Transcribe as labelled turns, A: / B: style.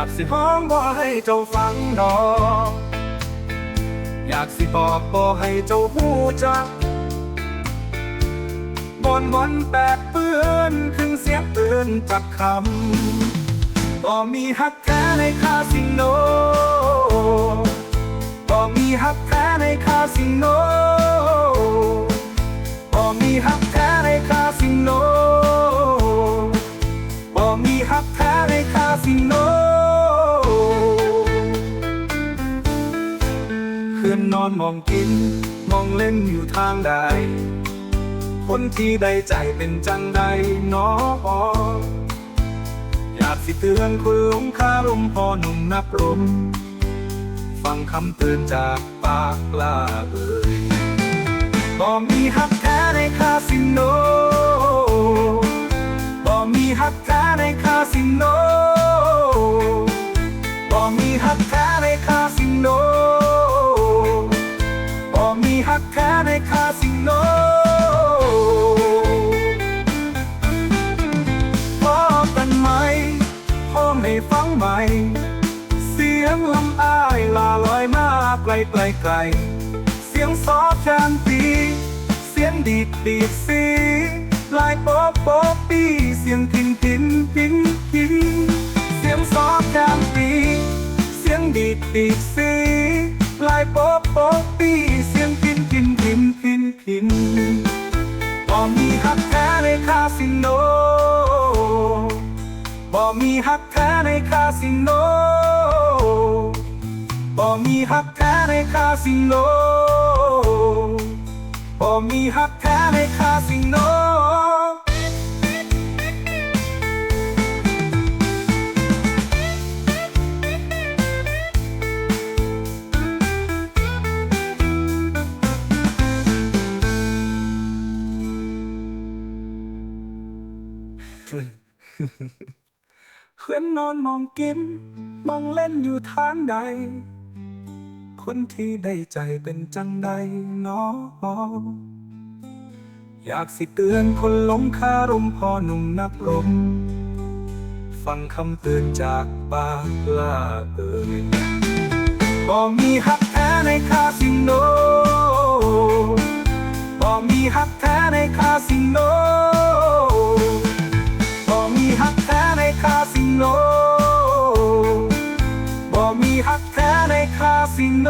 A: ากสิห้องบ่ให้เจ้าฟังดอก อยากสิบอกบ่ให้เจ้าหูจักบนบนแปดเปื้อนถึงเสียงเตือนจากคำบ่มีฮักแท้ในคาสิโนบ่มีฮักแท้ในคาสิโนบ่มีฮัก อนมองกิน มองเล่นอยู่ทางใด คนที่ได้ใจเป็นจังใดนออยากสิเตือนคุณลุงคารมพอหนุ่มนับรมฟังคำเตือนจากปากกล้าเอ่ยบ่มีฮักแท้ในคาสิโน ในคาสิโนพอกันไหมพ่อไม่ฟังไหม เสียงลำอ้ายลาลอยมาไกลไกลไกล เสียงซอฟแคนตีเสียงดีดดีดสีลายโป๊ะโป๊ะปีเสียงพินพินพินพินเสียงซอฟแคนตีเสียงดีดดีดสีลายโป๊ะโป๊ะปี พินพินบ่มีฮักแท้ในคาสิโนบ่มีฮักแท้ในคาสิโนบ่มีฮักแท้ในคาสิโนบ่มีฮักแท้ในคาสิโน เพื่อนนอนมองกินมองเล่นอยู่ทางใด คนที่ได้ใจเป็นจังใดเนออยากสิเตือนคนหลงคารมพอหนุ่มนักลมฟังคำเตือนจากปากลาเอ่ยบ่มีฮักแท้ในคาสิโนบ่มีฮักแท้ในคาสิโน มีฮักแท้ในคาสิโน